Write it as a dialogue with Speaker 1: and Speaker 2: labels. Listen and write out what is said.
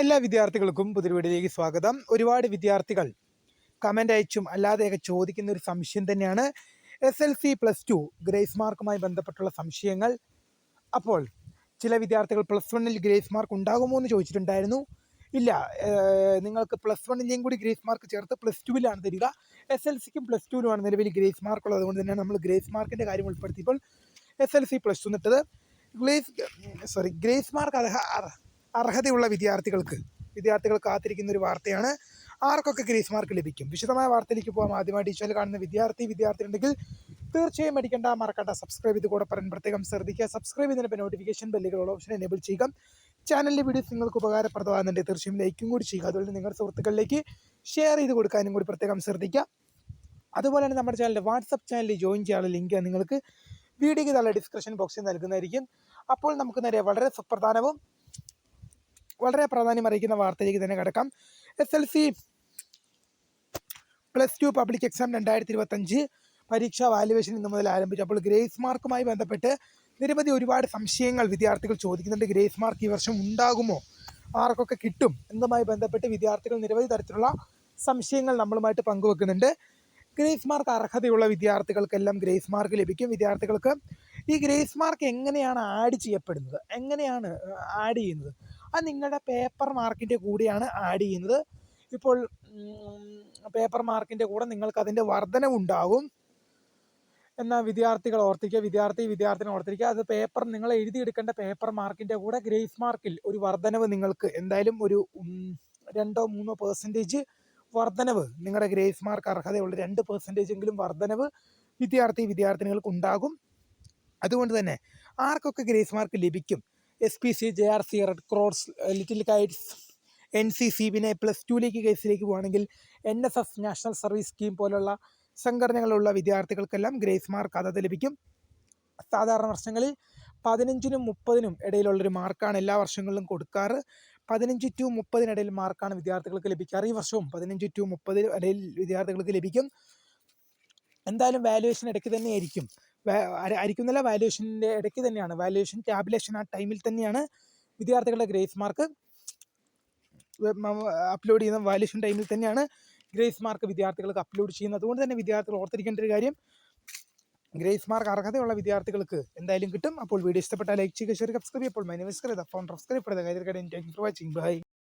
Speaker 1: എല്ലാ വിദ്യാർത്ഥികൾക്കും പുതിയ സ്വാഗതം. ഒരുപാട് വിദ്യാർത്ഥികൾ കമന്റ് അയച്ചും അല്ലാതെയൊക്കെ ചോദിക്കുന്ന ഒരു സംശയം തന്നെയാണ്. S L C plus two grace മാർക്കുമായി ബന്ധപ്പെട്ടുള്ള സംശയങ്ങൾ. അപ്പോൾ ചില വിദ്യാർത്ഥികൾ പ്ലസ് വണ്ണിൽ ഗ്രേസ് മാർക്ക് ഉണ്ടാകുമോ എന്ന് ചോദിച്ചിട്ടുണ്ടായിരുന്നു. ഇല്ല നിങ്ങൾക്ക് പ്ലസ് വണ്ണിന്റെയും കൂടി ഗ്രേസ് മാർക്ക് ചേർത്ത് പ്ലസ് ടുവിലാണ് തരിക. എസ് എൽ സിക്കും പ്ലസ് ടുവിനുമാണ് നിലവിൽ ഗ്രേസ് മാർക്ക് ഉള്ളത്. അതുകൊണ്ട് തന്നെ നമ്മൾ ഗ്രേസ് മാർക്കിന്റെ കാര്യം ഉൾപ്പെടുത്തിയപ്പോൾ S L C plus two എന്നിട്ടത് ഗ്രേസ് സോറി ഗ്രേസ് മാർക്ക് അർഹ- അർഹതയുള്ള വിദ്യാർത്ഥികൾക്ക് വിദ്യാർത്ഥികൾ കാത്തിരിക്കുന്ന ഒരു വാർത്തയാണ്. ആർക്കൊക്കെ ഗ്രേസ് മാർക്ക് ലഭിക്കും? വിശദമായ വാർത്തയിലേക്ക് പോകാം ആദ്യമായിട്ട് ഈശോയിൽ കാണുന്ന വിദ്യാർത്ഥി വിദ്യാർത്ഥി ഉണ്ടെങ്കിൽ തീർച്ചയായും അടിക്കേണ്ട മറക്കണ്ട. സബ്സ്ക്രൈബ് ചെയ്ത് കൂടെ പറയാൻ പ്രത്യേകം ശ്രദ്ധിക്കുക. സബ്സ്ക്രൈബ് ചെയ്തതിന് നോട്ടിഫിക്കേഷൻ ബെല്ലുകളുള്ള ഓപ്ഷൻ എനേബിൾ ചെയ്യുക. ചാനലിലെ വീഡിയോസ് നിങ്ങൾക്ക് ഉപകാരപ്രദമാകുന്നുണ്ട്. തീർച്ചയായും ലൈക്കും കൂടി ചെയ്യുക. അതുപോലെ നിങ്ങളുടെ സുഹൃത്തുക്കളിലേക്ക് ഷെയർ ചെയ്ത് കൊടുക്കാനും കൂടി പ്രത്യേകം ശ്രദ്ധിക്കുക. അതുപോലെ തന്നെ നമ്മുടെ ചാനലിന്റെ വാട്സപ്പ് ചാനലിൽ ജോയിൻ ചെയ്യാനുള്ള ലിങ്ക് നിങ്ങൾക്ക് വീഡിയോയ്ക്ക് നല്ല ഡിസ്ക്രിപ്ഷൻ ബോക്സിൽ നൽകുന്നതായിരിക്കും. അപ്പോൾ നമുക്ക് നേരെ വളരെ സുപ്രധാനവും വളരെ പ്രാധാന്യം അറിയിക്കുന്ന വാർത്തയിലേക്ക് തന്നെ കിടക്കാം. S L C plus two public exam രണ്ടായിരത്തി ഇരുപത്തഞ്ച് പരീക്ഷാ വാല്യുവേഷൻ ഇന്ന് മുതൽ ആരംഭിച്ചു. അപ്പോൾ ഗ്രേസ് മാർക്കുമായി ബന്ധപ്പെട്ട് നിരവധി ഒരുപാട് സംശയങ്ങൾ വിദ്യാർത്ഥികൾ ചോദിക്കുന്നുണ്ട്. ഗ്രേസ് മാർക്ക് ഈ വർഷം ഉണ്ടാകുമോ? ആർക്കൊക്കെ കിട്ടും? എന്നതുമായി ബന്ധപ്പെട്ട് വിദ്യാർത്ഥികൾ നിരവധി തരത്തിലുള്ള സംശയങ്ങൾ നമ്മളുമായിട്ട് പങ്കുവെക്കുന്നുണ്ട്. ഗ്രേസ് മാർക്ക് അർഹതയുള്ള വിദ്യാർത്ഥികൾക്കെല്ലാം ഗ്രേസ് മാർക്ക് ലഭിക്കും. വിദ്യാർത്ഥികൾക്ക് ഈ ഗ്രേസ് മാർക്ക് എങ്ങനെയാണ് ആഡ് ചെയ്യപ്പെടുന്നത്? എങ്ങനെയാണ് ആഡ് ചെയ്യുന്നത്? അത് നിങ്ങളുടെ പേപ്പർ മാർക്കിന്റെ കൂടെയാണ് ആഡ് ചെയ്യുന്നത്. ഇപ്പോൾ പേപ്പർ മാർക്കിന്റെ കൂടെ നിങ്ങൾക്ക് അതിന്റെ വർധനവുണ്ടാകും എന്നാൽ വിദ്യാർത്ഥികൾ ഓർത്തിക്കുക വിദ്യാർത്ഥി വിദ്യാർത്ഥിനെ ഓർത്തിരിക്കുക അത് പേപ്പർ നിങ്ങൾ എഴുതിയെടുക്കേണ്ട പേപ്പർ മാർക്കിന്റെ കൂടെ ഗ്രേസ് മാർക്കിൽ ഒരു വർധനവ് നിങ്ങൾക്ക് എന്തായാലും ഒരു രണ്ടോ മൂന്നോ പേഴ്സന്റേജ് വർധനവ് നിങ്ങളുടെ ഗ്രേസ് മാർക്ക് അർഹതയുള്ള രണ്ട് പേഴ്സന്റേജ് എങ്കിലും വർധനവ് വിദ്യാർത്ഥി വിദ്യാർത്ഥിനികൾക്ക് ഉണ്ടാകും. അതുകൊണ്ട് തന്നെ ആർക്കൊക്കെ ഗ്രേസ് മാർക്ക് ലഭിക്കും? S P C J R C red cross little kites N C C പിന്നെ പ്ലസ് ടുവിലേക്ക് കേസിലേക്ക് പോവുകയാണെങ്കിൽ N S S national service scheme പോലുള്ള സംഘടനകളുള്ള വിദ്യാർത്ഥികൾക്കെല്ലാം ഗ്രേസ് മാർക്ക് അതത് ലഭിക്കും. സാധാരണ വർഷങ്ങളിൽ പതിനഞ്ചിനും മുപ്പതിനും ഇടയിലുള്ളൊരു മാർക്കാണ് എല്ലാ വർഷങ്ങളിലും കൊടുക്കാറ്. പതിനഞ്ച് ടു മുപ്പതിനിടയിൽ മാർക്കാണ് വിദ്യാർത്ഥികൾക്ക് ലഭിക്കാറ്. ഈ വർഷവും പതിനഞ്ച് ടു മുപ്പതിന് ഇടയിൽ വിദ്യാർത്ഥികൾക്ക് ലഭിക്കും. എന്തായാലും വാല്യുവേഷൻ ഇടയ്ക്ക് തന്നെയായിരിക്കും ആയിരിക്കുന്നില്ല വാല്യുവേഷന്റെ ഇടയ്ക്ക് തന്നെയാണ്. വാല്യുവേഷൻ ടാബുലേഷൻ ആ ടൈമിൽ തന്നെയാണ് വിദ്യാർത്ഥികളുടെ ഗ്രേസ് മാർക്ക് അപ്ലോഡ് ചെയ്യുന്ന വാല്യുവേഷൻ ടൈമിൽ തന്നെയാണ് ഗ്രേസ് മാർക്ക് വിദ്യാർത്ഥികൾക്ക് അപ്ലോഡ് ചെയ്യുന്നത്. അതുകൊണ്ട് തന്നെ വിദ്യാർത്ഥികൾ ഓർത്തിരിക്കേണ്ട ഒരു കാര്യം ഗ്രേസ് മാർക്ക് അർഹതയുള്ള വിദ്യാർത്ഥികൾക്ക് എന്തായാലും കിട്ടും. അപ്പോൾ വീഡിയോ ഇഷ്ടപ്പെട്ടാൽ ലൈക്ക് ചെയ്യുക ഷെയർ സബ്സ്ക്രൈബ് അപ്പോൾ മൈ ഫോൺ സബ്സ്ക്രൈബ് ചെയ്ത കാര്യം thank you for watching bye